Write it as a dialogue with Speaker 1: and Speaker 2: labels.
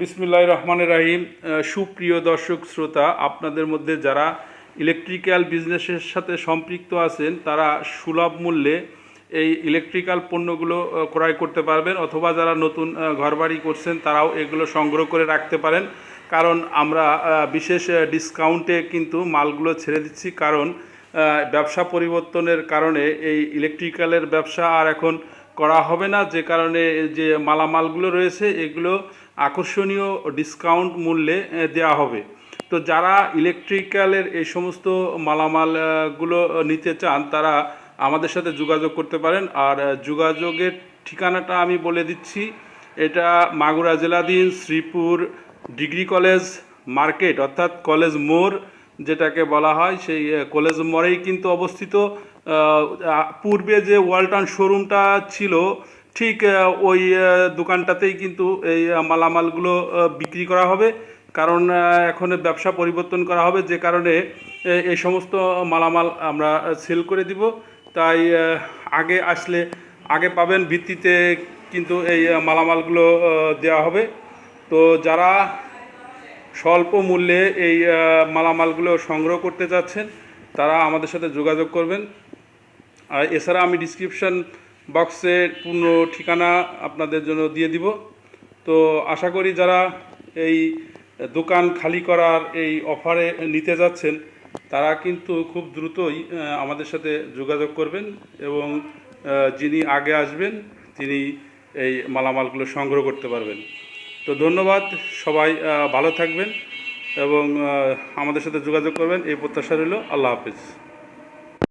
Speaker 1: বিসমুল্লাহ রহমান রাহিম। সুপ্রিয় দর্শক শ্রোতা, আপনাদের মধ্যে যারা ইলেকট্রিক্যাল বিজনেসের সাথে সম্পৃক্ত আছেন, তারা সুলভ মূল্যে এই ইলেকট্রিক্যাল পণ্যগুলো ক্রয় করতে পারবেন অথবা যারা নতুন ঘরবাড়ি করছেন, তারাও এগুলো সংগ্রহ করে রাখতে পারেন। কারণ আমরা বিশেষ ডিসকাউন্টে কিন্তু মালগুলো ছেড়ে দিচ্ছি। কারণ ব্যবসা পরিবর্তনের কারণে এই ইলেকট্রিক্যালের ব্যবসা আর এখন করা হবে না। যে কারণে যে মালামালগুলো রয়েছে, এগুলো আকর্ষণীয় ডিসকাউন্ট মূল্যে দেওয়া হবে। তো যারা ইলেকট্রিক্যালের এই সমস্ত মালামালগুলো নিতে চান, তারা আমাদের সাথে যোগাযোগ করতে পারেন। আর যোগাযোগের ঠিকানাটা আমি বলে দিচ্ছি। এটা মাগুরা জেলাধীন শ্রীপুর ডিগ্রি কলেজ মার্কেট, অর্থাৎ কলেজ মোড়, যেটাকে বলা হয়। সেই কলেজ মোড়েই কিন্তু অবস্থিত। পূর্বে যে ওয়ালটন শোরুমটা ছিল ঠিক ওই দোকানটাতেই কিন্তু এই মালামালগুলো বিক্রি করা হবে। কারণ এখন ব্যবসা পরিবর্তন করা হবে, যে কারণে এই সমস্ত মালামাল আমরা সেল করে দিব। তাই আগে আসলে, আগে পাবেন ভিত্তিতে কিন্তু এই মালামালগুলো দেওয়া হবে। তো যারা স্বল্প মূল্যে এই মালামালগুলো সংগ্রহ করতে চাচ্ছেন, তারা আমাদের সাথে যোগাযোগ করবেন। আর এছাড়া আমি ডিসক্রিপশন বক্সে পূর্ণ ঠিকানা আপনাদের জন্য দিয়ে দিব। তো আশা করি যারা এই দোকান খালি করার এই অফারে নিতে যাচ্ছেন, তারা কিন্তু খুব দ্রুতই আমাদের সাথে যোগাযোগ করবেন এবং যিনি আগে আসবেন, তিনি এই মালামালগুলো সংগ্রহ করতে পারবেন। তো ধন্যবাদ সবাই ভালো থাকবেন এবং আমাদের সাথে যোগাযোগ করবেন। এই প্রত্যাশা রইল। আল্লাহ হাফিজ।